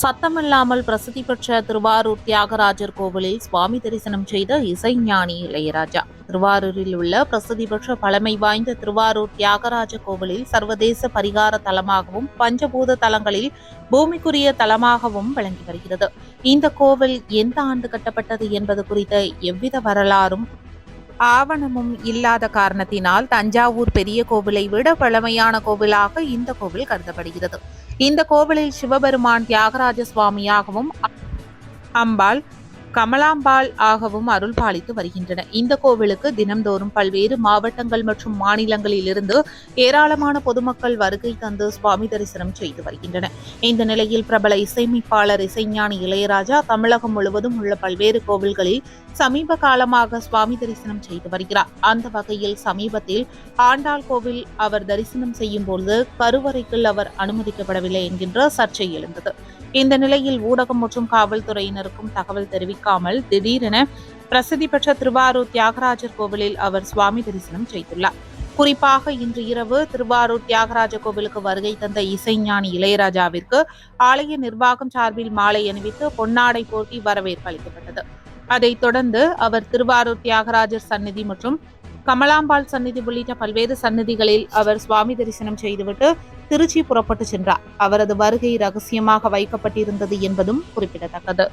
சத்தமில்லாமல் பிரசித்தி பெற்ற திருவாரூர் தியாகராஜர் கோவிலில் சுவாமி தரிசனம் செய்த இசைஞானி இளையராஜா. திருவாரூரில் உள்ள பிரசித்தி பெற்ற பழமை வாய்ந்த திருவாரூர் தியாகராஜ கோவிலில் சர்வதேச பரிகார தலமாகவும் பஞ்சபூத தலங்களில் பூமிக்குரிய தலமாகவும் விளங்கி வருகிறது. இந்த கோவில் எந்த ஆண்டு கட்டப்பட்டது என்பது குறித்த எவ்வித வரலாறும் ஆவணமும் இல்லாத காரணத்தினால் தஞ்சாவூர் பெரிய கோவிலை விட பழமையான கோவிலாக இந்த கோவில் கருதப்படுகிறது. இந்த கோவிலில் சிவபெருமான் தியாகராஜ சுவாமியாகவும் அம்பாள் கமலாம்பாள் ஆகவும் அருள் பாலித்து வருகின்றன. இந்த கோவிலுக்கு தினம்தோறும் பல்வேறு மாவட்டங்கள் மற்றும் மாநிலங்களிலிருந்து ஏராளமான பொதுமக்கள் வருகை தந்து சுவாமி தரிசனம் செய்து வருகின்றனர் இந்த நிலையில் பிரபல இசையமைப்பாளர் இசைஞானி இளையராஜா தமிழகம் முழுவதும் உள்ள பல்வேறு கோவில்களில் சமீப காலமாக சுவாமி தரிசனம் செய்து வருகிறார். அந்த வகையில் சமீபத்தில் ஆண்டாள் கோவில் அவர் தரிசனம் செய்யும் பொழுது கருவறைக்குள் அவர் அனுமதிக்கப்படவில்லை என்கின்ற சர்ச்சை எழுந்தது. இந்த நிலையில் ஊடகம் மற்றும் காவல்துறையினருக்கும் தகவல் தெரிவிக்காமல் திடீரென பிரசித்தி பெற்ற திருவாரூர் தியாகராஜர் கோவிலில் அவர் சுவாமி தரிசனம் செய்துள்ளார். குறிப்பாக இன்று இரவு திருவாரூர் தியாகராஜ கோவிலுக்கு வருகை தந்த இசைஞானி இளையராஜாவிற்கு ஆலய நிர்வாகம் சார்பில் மாலை அணிவித்து பொன்னாடை போட்டி வரவேற்பு அளிக்கப்பட்டது. அதைத் தொடர்ந்து அவர் திருவாரூர் தியாகராஜர் சந்நிதி மற்றும் கமலாம்பாள் சந்நிதி உள்ளிட்ட பல்வேறு சந்நிதிகளில் அவர் சுவாமி தரிசனம் செய்துவிட்டு திருச்சி புறப்பட்டு சென்றார். அவரது வருகை ரகசியமாக வைக்கப்பட்டிருந்தது என்பதும் குறிப்பிடத்தக்கது.